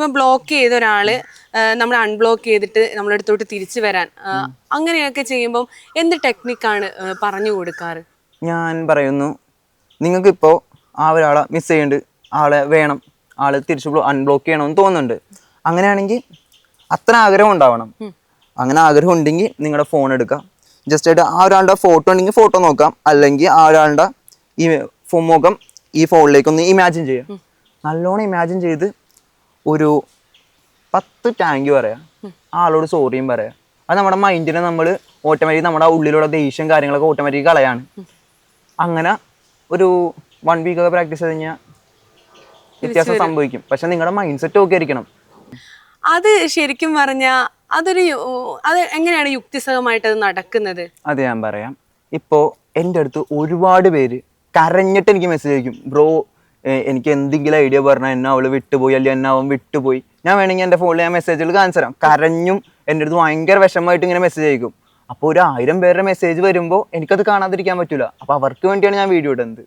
ഇപ്പം ബ്ലോക്ക് ചെയ്ത ഒരാൾ നമ്മൾ അൺബ്ലോക്ക് ചെയ്തിട്ട് നമ്മളെടുത്തോട്ട് തിരിച്ചു വരാൻ. അങ്ങനെയൊക്കെ ചെയ്യുമ്പം എന്ത് ടെക്നിക്കാണ് പറഞ്ഞു കൊടുക്കാറ്? ഞാൻ പറയുന്നു നിങ്ങൾക്കിപ്പോൾ ആ ഒരാളെ മിസ് ചെയ്യുന്നുണ്ട് ആളെ വേണം ആളെ തിരിച്ചു അൺബ്ലോക്ക് ചെയ്യണമെന്ന് തോന്നുന്നുണ്ട്. അങ്ങനെയാണെങ്കിൽ അത്ര ആഗ്രഹം ഉണ്ടാവണം. അങ്ങനെ ആഗ്രഹം ഉണ്ടെങ്കിൽ നിങ്ങളുടെ ഫോൺ എടുക്കാം ജസ്റ്റ് ആയിട്ട് ആ ഒരാളുടെ ഫോട്ടോ ഉണ്ടെങ്കിൽ ഫോട്ടോ നോക്കാം. അല്ലെങ്കിൽ ആ ഒരാളുടെ ഈ ഫോൺ മുഖം ഈ ഫോണിലേക്ക് ഒന്ന് ഇമാജിൻ ചെയ്യാം. നല്ലോണം ഇമാജിൻ ചെയ്ത് ഒരു പത്ത് ടാങ്ക് പറയാം. ആളോട് സോറിയും പറയാം. അത് നമ്മുടെ മൈൻഡിനെ നമ്മൾ ഓട്ടോമാറ്റിക് നമ്മുടെ ഉള്ളിലുള്ള ദേഷ്യം കാര്യങ്ങളൊക്കെ ഓട്ടോമാറ്റിക് കളയാണ്. അങ്ങനെ ഒരു വൺ വീക്ക് ഒക്കെ പ്രാക്ടീസ് ചെയ്ത് കഴിഞ്ഞാൽ വ്യത്യാസം സംഭവിക്കും. പക്ഷെ നിങ്ങളുടെ മൈൻഡ് സെറ്റ് ഒക്കെ ആയിരിക്കണം. അത് ശരിക്കും പറഞ്ഞാൽ അതൊരു അത് എങ്ങനെയാണ് യുക്തിസഹമായിട്ട് അത് നടക്കുന്നത്? അത് ഞാൻ പറയാം. ഇപ്പോൾ എന്റെ അടുത്ത് ഒരുപാട് പേര് കരഞ്ഞിട്ട് എനിക്ക് മെസ്സേജ് അയക്കും. ബ്രോ എനിക്ക് എന്തെങ്കിലും ഐഡിയ പറഞ്ഞാൽ എന്നെ അവൾ വിട്ടുപോയി അല്ലെങ്കിൽ എന്നെ അവൻ വിട്ടുപോയി. ഞാൻ വേണമെങ്കിൽ എന്റെ ഫോണിൽ ഞാൻ മെസ്സേജുകൾ കാണിച്ചു തരാം. കരഞ്ഞും എന്റെ അടുത്ത് ഭയങ്കര വിഷമമായിട്ട് ഇങ്ങനെ മെസ്സേജ് അയക്കും. അപ്പോൾ ഒരു ആയിരം പേരുടെ മെസ്സേജ് വരുമ്പോൾ എനിക്കത് കാണാതിരിക്കാൻ പറ്റില്ല അപ്പോൾ അവർക്ക് വേണ്ടിയാണ് ഞാൻ വീഡിയോ ഇടുന്നത്.